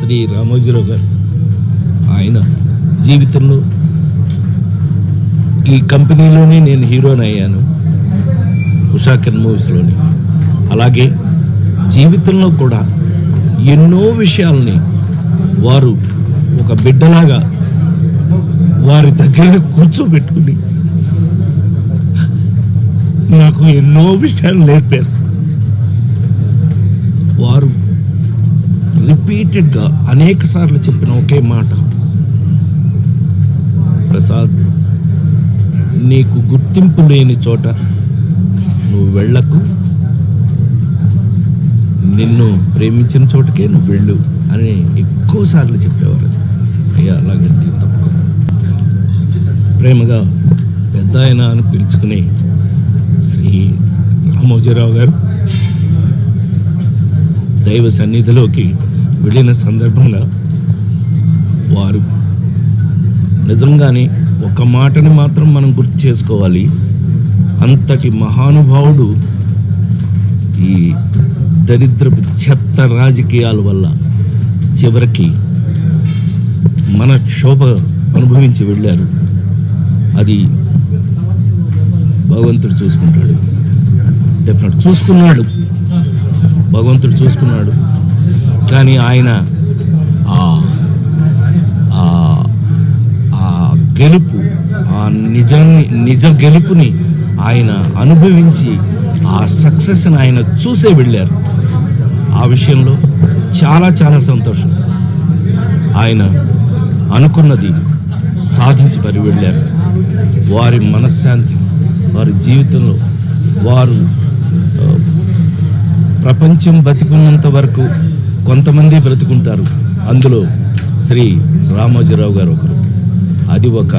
శ్రీ రామోజీరావు గారు. ఆయన జీవితంలో ఈ కంపెనీలోనే నేను హీరోని అయ్యాను. ఉషాకిరణ్ మూవీస్లోని. అలాగే జీవితంలో కూడా ఎన్నో విషయాల్ని వారు ఒక బిడ్డలాగా వారి దగ్గర కూర్చోబెట్టుకుని నాకు ఎన్నో విషయాలు నేర్పారు. వారు రిపీటెడ్గా అనేక సార్లు చెప్పిన ఒకే మాట. ప్రసాద్ నీకు గుర్తింపు లేని చోట నువ్వు వెళ్ళకు. నిన్ను ప్రేమించిన చోటకే నువ్వు వెళ్ళు అని ఎక్కువ సార్లు చెప్పేవారు. అది. అయ్యా అలాగండి తప్పకుండా. ప్రేమగా పెద్ద ఆయన అని పిలుచుకుని శ్రీ రామోజీరావు గారు దైవ సన్నిధిలోకి వెళ్ళిన సందర్భంగా వారు నిజంగానే ఒక మాటని మాత్రం మనం గుర్తు చేసుకోవాలి. అంతటి మహానుభావుడు ఈ దరిద్రపు చెత్త రాజకీయాల వల్ల చివరికి మన క్షోభ అనుభవించి వెళ్ళారు. అది భగవంతుడు చూసుకుంటాడు. డెఫినెట్ చూసుకున్నాడు. భగవంతుడు చూసుకున్నాడు. కానీ ఆయన ఆ ఆ- గెలుపు ఆ నిజాన్ని నిజ గెలుపుని ఆయన అనుభవించి ఆ సక్సెస్ని ఆయన చూసే వెళ్ళారు. ఆ విషయంలో చాలా చాలా సంతోషం. ఆయన అనుకున్నది సాధించి మరి వెళ్ళారు. వారి మనశ్శాంతి వారి జీవితంలో వారు ప్రపంచం బతికున్నంత వరకు కొంతమంది బ్రతుకుంటారు. అందులో శ్రీ రామోజీరావు గారు ఒకరు. అది ఒక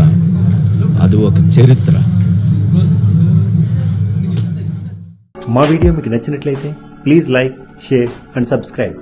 అది ఒక చరిత్ర. మా వీడియో మీకు నచ్చినట్లయితే please like share and subscribe.